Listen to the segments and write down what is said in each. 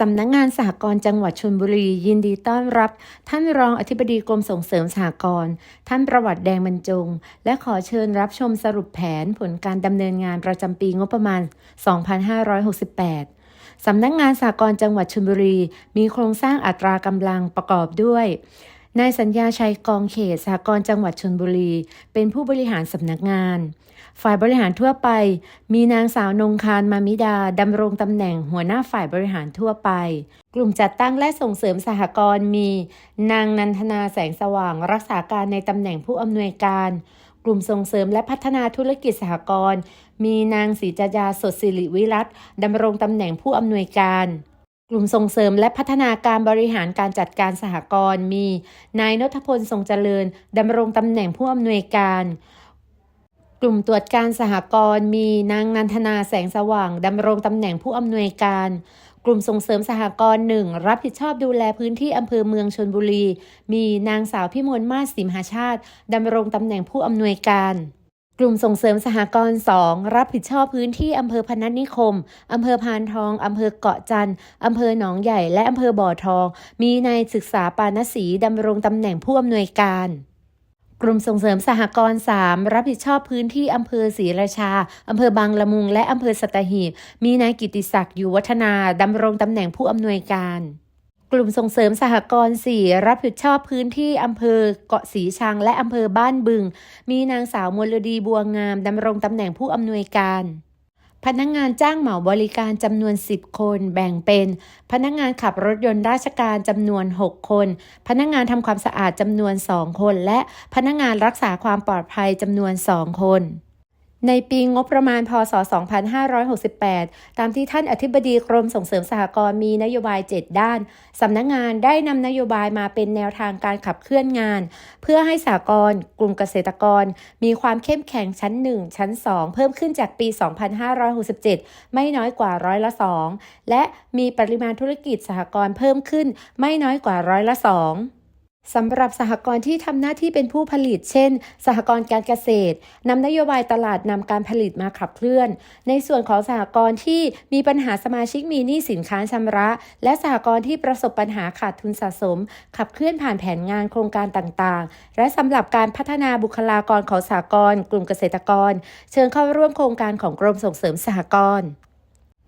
สำนักงานสหกรณ์จังหวัดชลบุรี ยินดีต้อนรับ ท่านรองอธิบดีกรมส่งเสริมสหกรณ์ท่านประวัติแดงบรรจง และขอเชิญรับชมสรุปแผนผลการดำเนินงานประจำปีงบประมาณ 2568 สำนักงานสหกรณ์จังหวัดชลบุรี มีโครงสร้างอัตรากำลังประกอบด้วยนายสัญญาชัยกองเขตสหกรณ์จังหวัดชลบุรี เป็นผู้บริหารสำนักงาน ฝ่ายบริหารทั่วไป มีนางสาวนงคารมามิดาดำรงตำแหน่งหัวหน้าฝ่ายบริหารทั่วไป กลุ่มจัดตั้งและส่งเสริมสหกรณ์มี นางนันทนาแสงสว่างรักษาการในตำแหน่งผู้อำนวยการ กลุ่มส่งเสริมและพัฒนาธุรกิจสหกรณ์มีนางศรีจยาสดสิริวิรัตดำรงตำแหน่งผู้อำนวยการกลุ่มส่งเสริมและพัฒนาการบริหารการจัดการสหกรณ์มี นายนทพลทรงเจริญดำรงตำแหน่งผู้อำนวยการ กลุ่มตรวจการสหกรณ์มีนางนันทนาแสงสว่างดำรงตำแหน่งผู้อำนวยการ กลุ่มส่งเสริมสหกรณ์หนึ่งรับผิดชอบดูแลพื้นที่อำเภอเมืองชนบุรี มีนางสาวพิมลมาศสิมหาชาติดำรงตำแหน่งผู้อำนวยการกลุ่มส่งเสริมสหกรณ์ 2 รับผิดชอบพื้นที่อำเภอพนัสนิคม อำเภอพานทอง อำเภอเกาะจันทร์อำเภอหนองใหญ่ และอำเภอบ่อทอง มีนายศึกษาปานศรีดำรงตำแหน่งผู้อำนวยการ กลุ่มส่งเสริมสหกรณ์ 3 รับผิดชอบพื้นที่อำเภอศรีราชา อำเภอบางละมุง และอำเภอสัตหีบ มีนายกิติศักดิ์อยู่วัฒนาดำรงตำแหน่งผู้อำนวยการกลุ่มส่งเสริมสหกรณ์4รับผิดชอบพื้นที่อำเภอเกาะสีชังและอำเภอบ้านบึง มีนางสาวมลดีบัวงามดำรงตำแหน่งผู้อำนวยการ พนักงานจ้างเหมาบริการจำนวน 10 คน แบ่งเป็น พนักงานขับรถยนต์ราชการจำนวน 6 คน พนักงานทำความสะอาดจำนวน 2 คน และพนักงานรักษาความปลอดภัยจำนวน 2 คน ในปีงบประมาณพศ 2568 ตามที่ท่านอธิบดีกรมส่งเสริมสหกรณ์มีนโยบาย 7 ด้าน สำนักงานได้นำนโยบายมาเป็นแนวทางการขับเคลื่อนงาน เพื่อให้สหกรณ์กลุ่มเกษตรกร มีความเข้มแข็งชั้น 1 ชั้น 2 เพิ่มขึ้นจากปี 2567 ไม่น้อยกว่าร้อยละ 2 และมีปริมาณธุรกิจสหกรณ์เพิ่มขึ้นไม่น้อยกว่าร้อยละ 2 สำหรับสหกรณ์ที่ทำหน้าที่เป็นผู้ผลิต เช่น สหกรณ์การเกษตรนำนโยบายตลาดนำการผลิตมาขับเคลื่อน ในส่วนของสหกรณ์ที่มีปัญหาสมาชิกมีหนี้สินค้าชำระ และสหกรณ์ที่ประสบปัญหาขาดทุนสะสม ขับเคลื่อนผ่านแผนงานโครงการต่างๆ และสำหรับการพัฒนาบุคลากรของสหกรณ์กลุ่มเกษตรกร เชิญเข้าร่วมโครงการของกรมส่งเสริมสหกรณ์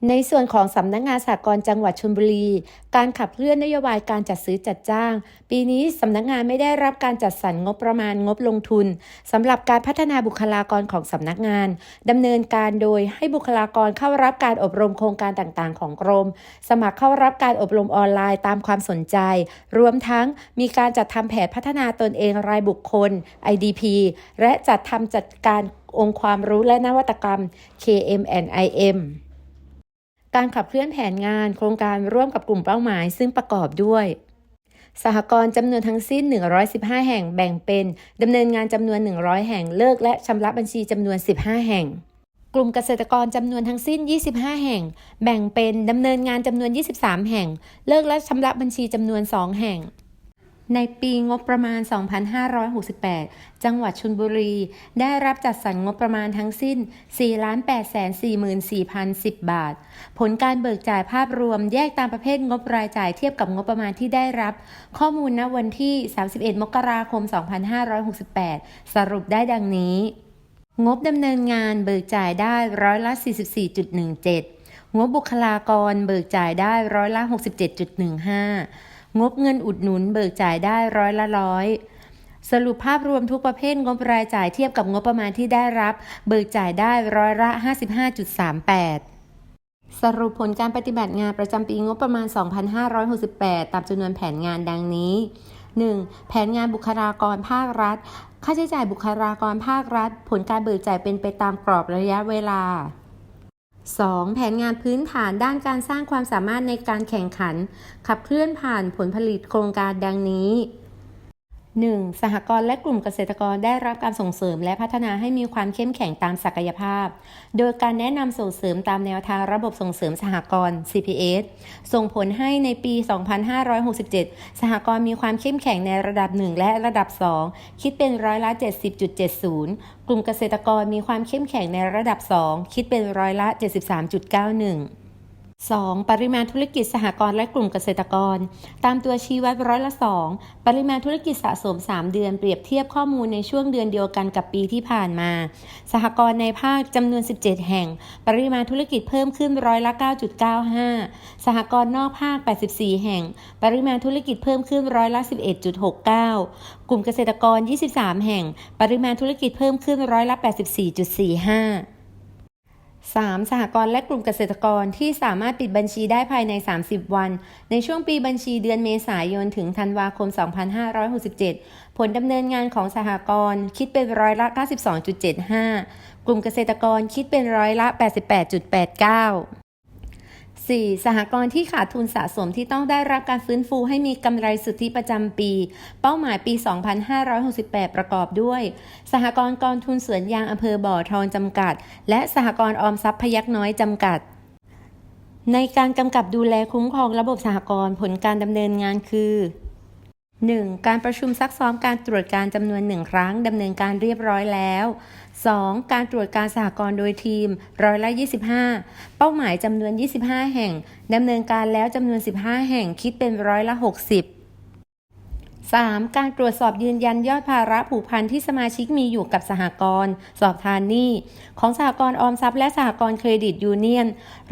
ในส่วนของสำนักงานสหกรณ์จังหวัดชลบุรี การขับเคลื่อนนโยบายการจัดซื้อจัดจ้าง ปีนี้สำนักงานไม่ได้รับการจัดสรรงบประมาณงบลงทุนสำหรับการพัฒนาบุคลากรของสำนักงานดำเนินการโดยให้บุคลากรเข้ารับการอบรมโครงการต่างๆ ของกรม สมัครเข้ารับการอบรมออนไลน์ตามความสนใจ รวมทั้งมีการจัดทำแผนพัฒนาตนเองรายบุคคล IDP และจัดทำจัดการองค์ความรู้และนวัตกรรม KMNIM การขับเคลื่อนแผนงานโครงการร่วมกับกลุ่มเป้าหมาย ซึ่งประกอบด้วย สหกรณ์จำนวนทั้งสิ้น 115 แห่งแบ่งเป็นดำเนินงานจำนวน 100 แห่งเลิกและชำระบัญชีจำนวน 15 แห่งกลุ่มเกษตรกรจำนวนทั้งสิ้น 25 แห่ง แบ่งเป็นดำเนินงานจำนวน 23 แห่ง เลิกและชำระบัญชีจำนวน 2 แห่ง ในปีงบประมาณ 2568 จังหวัดชลบุรี ได้รับจัดสรรงบประมาณทั้งสิ้น 4,844,010 บาท ผลการเบิกจ่ายภาพรวมแยกตามประเภทงบรายจ่ายเทียบกับงบประมาณที่ได้รับ ข้อมูลณวันที่ 31 มกราคม 2568 สรุปได้ดังนี้ งบดำเนินงานเบิกจ่ายได้ร้อยละ 44.17 งบบุคลากรเบิกจ่ายได้ร้อยละ 67.15 งบเงินอุดหนุนเบิกจ่ายได้ร้อยละร้อยสรุปภาพรวมทุกประเภทงบรายจ่ายเทียบกับงบประมาณที่ได้รับ เบิกจ่ายได้ร้อยละ 55.38สรุปผลการปฏิบัติงานประจำปีงบประมาณ 2568 ตามจำนวนแผนงานดังนี้ 1. แผนงานบุคลากรภาครัฐ ค่าใช้จ่ายบุคลากรภาครัฐ ผลการเบิกจ่ายเป็นไปตามกรอบระยะเวลา 2. แผนงานพื้นฐานด้านการสร้างความสามารถในการแข่งขัน ขับเคลื่อนผ่านผลผลิตโครงการดังนี้ 1. สหกรณ์และกลุ่มเกษตรกรได้รับการส่งเสริมและพัฒนาให้มีความเข้มแข็งตามศักยภาพ โดยการแนะนำส่งเสริมตามแนวทางระบบส่งเสริมสหกรณ์ CPS ส่งผลให้ในปี 2567 สหกรณ์มีความเข้มแข็งในระดับ 1 และระดับ 2 คิดเป็นร้อยละ 70.70 กลุ่มเกษตรกรมีความเข้มแข็งในระดับ 2 คิดเป็นร้อยละ 73.91 2. ปริมาณธุรกิจสหกรณ์และกลุ่มเกษตรกร ตามตัวชี้วัดร้อยละ 2 ปริมาณธุรกิจสะสม 3 เดือนเปรียบเทียบข้อมูลในช่วงเดือนเดียวกันกับปีที่ผ่านมา สหกรณ์ในภาคจำนวน 17 แห่ง ปริมาณธุรกิจเพิ่มขึ้นร้อยละ 9.95 สหกรณ์นอกภาค 84 แห่ง ปริมาณธุรกิจเพิ่มขึ้นร้อยละ 11.69 กลุ่มเกษตรกร 23 แห่ง ปริมาณธุรกิจเพิ่มขึ้นร้อยละ 84.45 3. สหกรณ์และกลุ่มเกษตรกรที่สามารถปิดบัญชีได้ภายใน 30 วัน ในช่วงปีบัญชีเดือนเมษายนถึงธันวาคม 2567 ผลดำเนินงานของสหกรณ์คิดเป็นร้อยละ 92.75 กลุ่มเกษตรกรคิดเป็นร้อยละ 88.89 4. สหกรณ์ที่ขาดทุนสะสมที่ต้องได้รับการฟื้นฟูให้มีกำไรสุทธิประจำปี เป้าหมายปี 2568 ประกอบด้วย สหกรณ์กองทุนสวนยางอำเภอบ่อทองจำกัด และสหกรณ์ออมทรัพย์พยักน้อยจำกัด ในการกำกับดูแลคุ้มครองระบบสหกรณ์ผลการดำเนินงานคือ 1. การประชุมซักซ้อมการตรวจการจำนวนหนึ่งครั้งดำเนินการเรียบร้อยแล้ว 2. การตรวจการสหกรณ์โดยทีมร้อยละ25 เป้าหมายจำนวน 25 แห่งดำเนินการแล้วจำนวน 15 แห่งคิดเป็นร้อยละ 60 3. การตรวจสอบยืนยันยอดภาระผูกพันที่สมาชิกมีอยู่กับสหกรณ์สอบทานหนี้ของสหกรณ์ออมทรัพย์และสหกรณ์เครดิตยูเนียน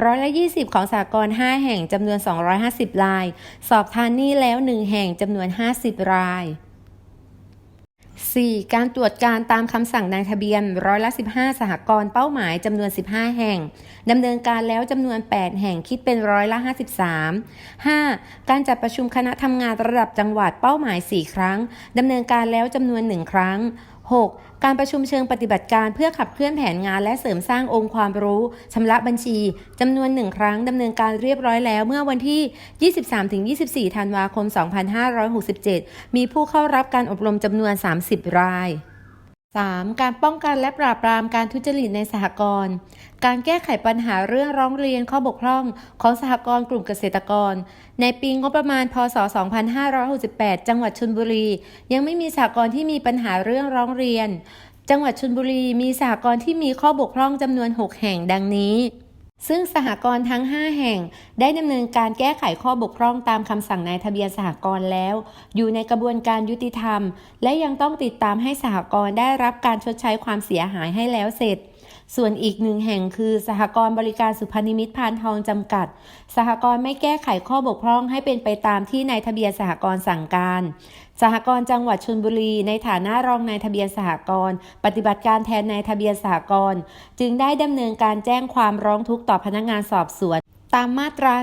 ร้อยละ20 ของสหกรณ์5แห่งจำนวน 250 ราย สอบทานหนี้แล้ว 1 แห่งจำนวน 50 ราย 4. การตรวจการตามคำสั่งนายทะเบียนร้อยละ 15 สหกรณ์เป้าหมายจำนวน 15 แห่งดำเนินการแล้วจำนวน 8 แห่งคิดเป็นร้อยละ 53 5. การจัดประชุมคณะทำงานระดับจังหวัดเป้าหมาย 4 ครั้งดำเนินการแล้วจำนวน 1 ครั้ง 6. การประชุมเชิงปฏิบัติการเพื่อขับเคลื่อนแผนงานและเสริมสร้างองค์ความรู้ชำระบัญชีจำนวนหนึ่งครั้งดำเนินการเรียบร้อยแล้วเมื่อวันที่ 23-24 ธันวาคม 2567 มีผู้เข้ารับการอบรมจำนวน 30 ราย 3. การป้องกันและปราบปรามการทุจริตในสหกรณ์ การแก้ไขปัญหาเรื่องร้องเรียนข้อบกพร่องของสหกรณ์กลุ่มเกษตรกร ในปีงบประมาณ พศ 2568 จังหวัดชลบุรี ยังไม่มีสหกรณ์ที่มีปัญหาเรื่องร้องเรียน จังหวัดชลบุรีมีสหกรณ์ที่มีข้อบกพร่องจำนวน 6 แห่งดังนี้ ซึ่งสหกรณ์ทั้ง 5 แห่งได้ดำเนินการแก้ไขข้อบกพร่องตามคำสั่งนายทะเบียนสหกรณ์แล้ว อยู่ในกระบวนการยุติธรรม และยังต้องติดตามให้สหกรณ์ได้รับการชดใช้ความเสียหายให้แล้วเสร็จ ส่วนอีกหนึ่งแห่งคือสหกรณ์บริการสุพรรณนิมิตพานทองจำกัด สหกรณ์ไม่แก้ไขข้อบกพร่องให้เป็นไปตามที่นายทะเบียนสหกรณ์สั่งการสหกรณ์จังหวัดชลบุรี ในฐานะรองนายทะเบียนสหกรณ์ปฏิบัติการแทนนายทะเบียนสหกรณ์จึงได้ดำเนินการแจ้งความร้องทุกข์ต่อพนักงานสอบสวน ตามมาตรา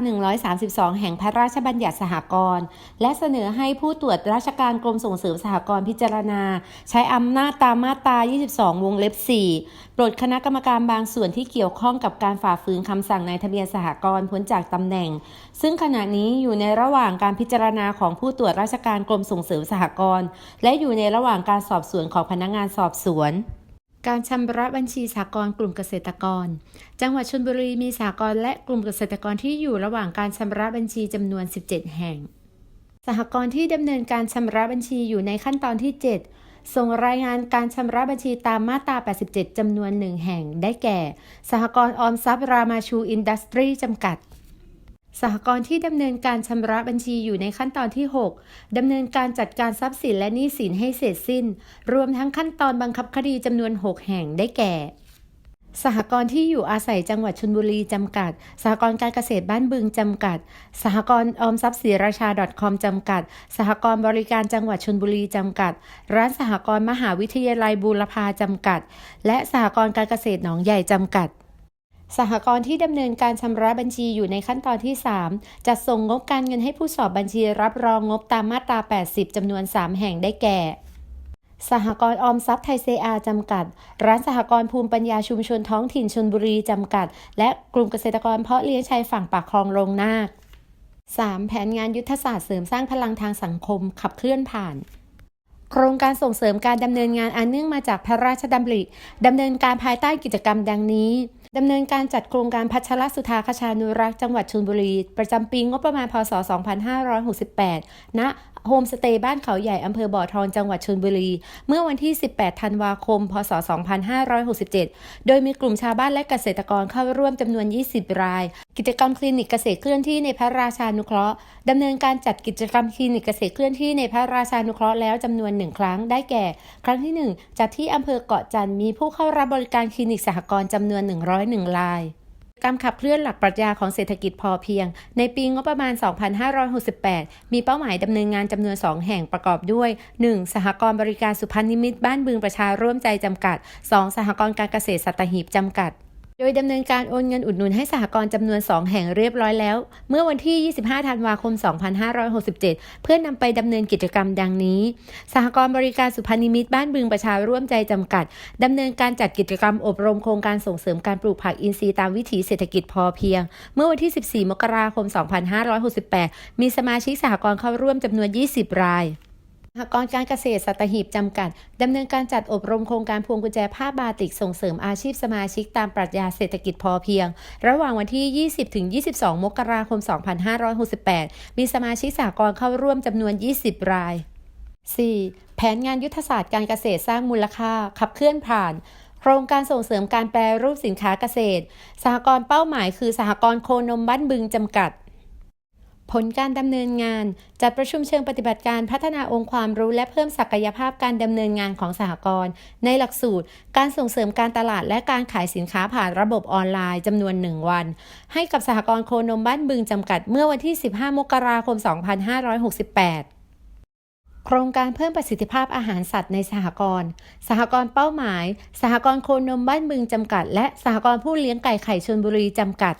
132 แห่งพระราชบัญญัติสหกรณ์ และเสนอให้ผู้ตรวจราชการกรมส่งเสริมสหกรณ์พิจารณา ใช้อำนาจตามมาตรา 22 วงเล็บ 4 ปลดคณะกรรมการบางส่วนที่เกี่ยวข้องกับการฝ่าฝืนคำสั่งนายทะเบียนสหกรณ์พ้นจากตำแหน่ง ซึ่งขณะนี้อยู่ในระหว่างการพิจารณาของผู้ตรวจราชการกรมส่งเสริมสหกรณ์ และอยู่ในระหว่างการสอบสวนของพนักงานสอบสวน การชำระบัญชีสหกรณ์กลุ่มเกษตรกร จังหวัดชลบุรีมีสหกรณ์และกลุ่มเกษตรกรที่อยู่ระหว่างการชำระบัญชีจำนวน 17 แห่ง สหกรณ์ที่ดำเนินการชำระบัญชีอยู่ในขั้นตอนที่ 7 ส่งรายงานการชำระบัญชีตามมาตรา 87 จำนวนหนึ่งแห่ง ได้แก่ สหกรณ์ออมทรัพย์รามาชูอินดัสทรีจำกัด สหกรณ์ที่ดำเนินการชำระบัญชีอยู่ในขั้นตอนที่ 6 ดำเนินการจัดการทรัพย์สินและหนี้สินให้เสร็จสิ้น รวมทั้งขั้นตอนบังคับคดีจำนวน 6 แห่งได้แก่ สหกรณ์ที่อยู่อาศัยจังหวัดชลบุรีจำกัด สหกรณ์การเกษตรบ้านบึงจำกัด สหกรณ์ออมทรัพย์ศรีราชา .com จำกัด สหกรณ์บริการจังหวัดชลบุรีจำกัด ร้านสหกรณ์มหาวิทยาลัยบูรพาจำกัด และสหกรณ์การเกษตรหนองใหญ่จำกัด สหกรณ์ที่ดำเนินการชำระบัญชีอยู่ในขั้นตอนที่ 3 จัดส่งงบการเงินให้ผู้สอบบัญชีรับรองงบตามมาตรา 80 จำนวน 3 แห่งได้แก่สหกรณ์ออมทรัพย์ไทยเซอาจำกัด ร้านสหกรณ์ภูมิปัญญาชุมชนท้องถิ่นชนบุรีจำกัด และกลุ่มเกษตรกรเพาะเลี้ยงชายฝั่งปากคลองลงนาค 3. แผนงานยุทธศาสตร์เสริมสร้างพลังทางสังคมขับเคลื่อนผ่าน โครงการส่งเสริมการดำเนินงานอันเนื่องมาจากพระราชดำริดำเนินการภายใต้กิจกรรมดังนี้ ดำเนินการจัดโครงการพัชรสุธาคชานุรักษ์จังหวัดชลบุรี ประจำปีงบประมาณพศ 2568 ณ โฮมสเตย์บ้านเขาใหญ่อำเภอบ่อทองจังหวัดชลบุรี เมื่อวันที่ 18 ธันวาคม พศ 2567 โดยมีกลุ่มชาวบ้านและเกษตรกรเข้าร่วมจำนวน 20 ราย กิจกรรมคลินิกเกษตรเคลื่อนที่ในพระราชานุเคราะห์ดำเนินการจัดกิจกรรมคลินิกเกษตรเคลื่อนที่ในพระราชานุเคราะห์แล้วจำนวนหนึ่งครั้งได้แก่ ครั้งที่ 1 จัดที่อำเภอเกาะจันทร์มีผู้เข้ารับบริการคลินิกสหกรณ์จำนวน 101ราย การขับเคลื่อนหลักปรัชญาของเศรษฐกิจพอเพียง ในปีงบประมาณ 2568 มีเป้าหมายดำเนินงานจำนวน 2 แห่งประกอบด้วย 1. สหกรณ์บริการสุพรรณนิมิตบ้านบึงประชาร่วมใจจำกัด 2. สหกรณ์การเกษตรสัตหีบจำกัด ดยดำเนินการโอนเงินอุดหนุนให้สหกรณ์จำนวน 2 แห่งเรียบร้อยแล้ว เมื่อวันที่ 25 ธันวาคม 2567 เพื่อนำไปดำเนินกิจกรรมดังนี้ สหกรณ์บริการสุพรรณนิมิตรบ้านบึงประชาร่วมใจจำกัดดำเนินการจัดกิจกรรมอบรมโครงการส่งเสริมการปลูกผักอินทรีย์ตามวิถีเศรษฐกิจพอเพียง เมื่อวันที่ 14 มกราคม 2568 มีสมาชิกสหกรณ์เข้าร่วมจำนวน 20 ราย หกรณ์การเกษตรสัตหีบจำกัดดำเนินการจัดอบรมโครงการพวงกุญแจผ้าบาติกส่งเสริมอาชีพสมาชิกตามปรัชญาเศรษฐกิจพอเพียง ระหว่างวันที่ 20ถึง22 มกราคม 2568 มีสมาชิกสหกรณ์เข้าร่วมจำนวน 20 ราย 4. แผนงานยุทธศาสตร์การเกษตรสร้างมูลค่า ขับเคลื่อนผ่านโครงการส่งเสริมการแปรรูปสินค้าเกษตร สหกรณ์เป้าหมายคือสหกรณ์โคนมบ้านบึงจำกัด ผลการดำเนินงาน จัดประชุมเชิงปฏิบัติการพัฒนาองค์ความรู้และเพิ่มศักยภาพการดำเนินงานของสหกรณ์ในหลักสูตร การส่งเสริมการตลาดและการขายสินค้าผ่านระบบออนไลน์จำนวนหนึ่งวัน ให้กับสหกรณ์โคนมบ้านบึงจำกัดเมื่อวันที่ 15 มกราคม 2568โครงการเพิ่มประสิทธิภาพอาหารสัตว์ในสหกรณ์ สหกรณ์เป้าหมาย สหกรณ์โคนมบ้านบึงจำกัด และสหกรณ์ผู้เลี้ยงไก่ไข่ชนบุรีจำกัด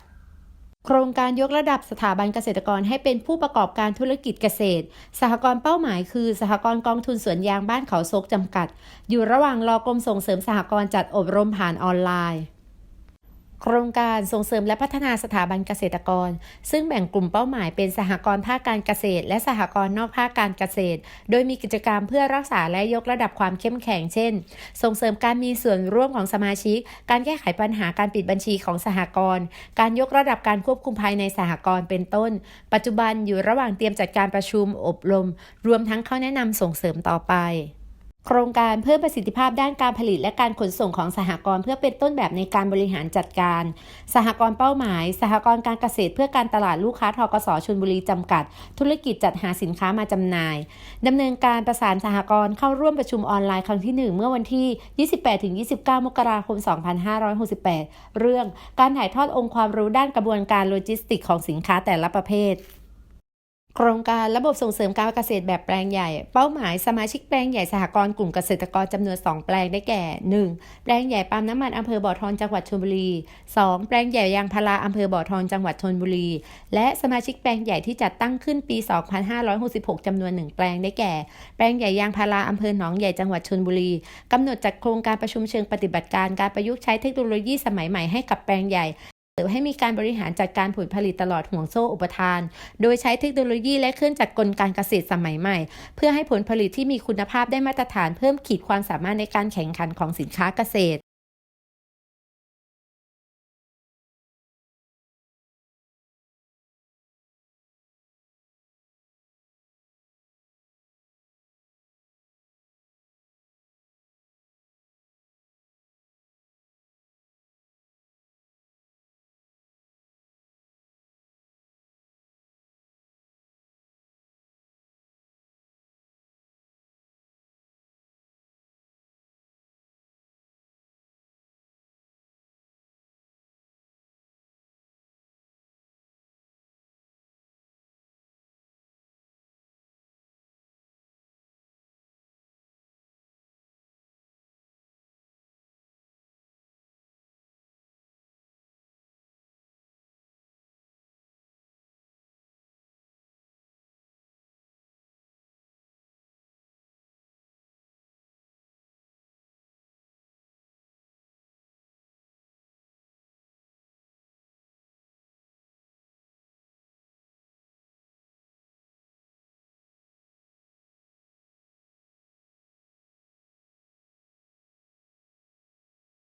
โครงการยกระดับสถาบันเกษตรกรให้เป็นผู้ประกอบการธุรกิจเกษตร สหกรณ์เป้าหมายคือ สหกรณ์กองทุนสวนยางบ้านเขาโซกจำกัด อยู่ระหว่างรอกรมส่งเสริมสหกรณ์จัดอบรมผ่านออนไลน์ โครงการส่งเสริมและพัฒนาสถาบันเกษตรกร ซึ่งแบ่งกลุ่มเป้าหมายเป็นสหกรณ์ภาคการเกษตร และสหกรณ์นอกภาคการเกษตร โดยมีกิจกรรมเพื่อรักษาและยกระดับความเข้มแข็งเช่น ส่งเสริมการมีส่วนร่วมของสมาชิก การแก้ไขปัญหาการปิดบัญชีของสหกรณ์การยกระดับการควบคุมภายในสหกรณ์เป็นต้น ปัจจุบันอยู่ระหว่างเตรียมจัดการประชุมอบรม รวมทั้งเข้าแนะนำส่งเสริมต่อไป โครงการเพิ่มประสิทธิภาพด้านการผลิตและการขนส่งของสหกรณ์เพื่อเป็นต้นแบบในการบริหารจัดการ สหกรณ์เป้าหมาย สหกรณ์การเกษตรเพื่อการตลาดลูกค้าทกสชลบุรีจำกัด ธุรกิจจัดหาสินค้ามาจำหน่ายดำเนินการประสานสหกรณ์เข้าร่วมประชุมออนไลน์ครั้งที่ 1 เมื่อวันที่ 28-29 มกราคม 2568 เรื่องการถ่ายทอดองค์ความรู้ด้านกระบวนการโลจิสติกของสินค้าแต่ละประเภท โครงการระบบส่งเสริมการเกษตรแบบแปลงใหญ่ เป้าหมายสมาชิกแปลงใหญ่สหกรณ์กลุ่มเกษตรกรจำนวน 2 แปลงได้แก่ 1. แปลงใหญ่ปั๊มน้ำมันอำเภอบ่อทองจังหวัดชลบุรี 2. แปลงใหญ่ยางพาราอำเภอบ่อทองจังหวัดชลบุรี และสมาชิกแปลงใหญ่ที่จัดตั้งขึ้นปี 2566จำนวน 1 แปลงได้แก่ แปลงใหญ่ยางพาราอำเภอหนองใหญ่จังหวัดชลบุรีกำหนดจัดโครงการประชุมเชิงปฏิบัติการการประยุกต์ใช้เทคโนโลยีสมัยใหม่ให้กับแปลงใหญ่ เสริมให้มีการบริหารจัดการผลผลิตตลอดห่วงโซ่อุปทาน โดยใช้เทคโนโลยีและเครื่องจักรกลการเกษตรสมัยใหม่ เพื่อให้ผลผลิตที่มีคุณภาพได้มาตรฐานเพิ่มขีดความสามารถในการแข่งขันของสินค้าเกษตร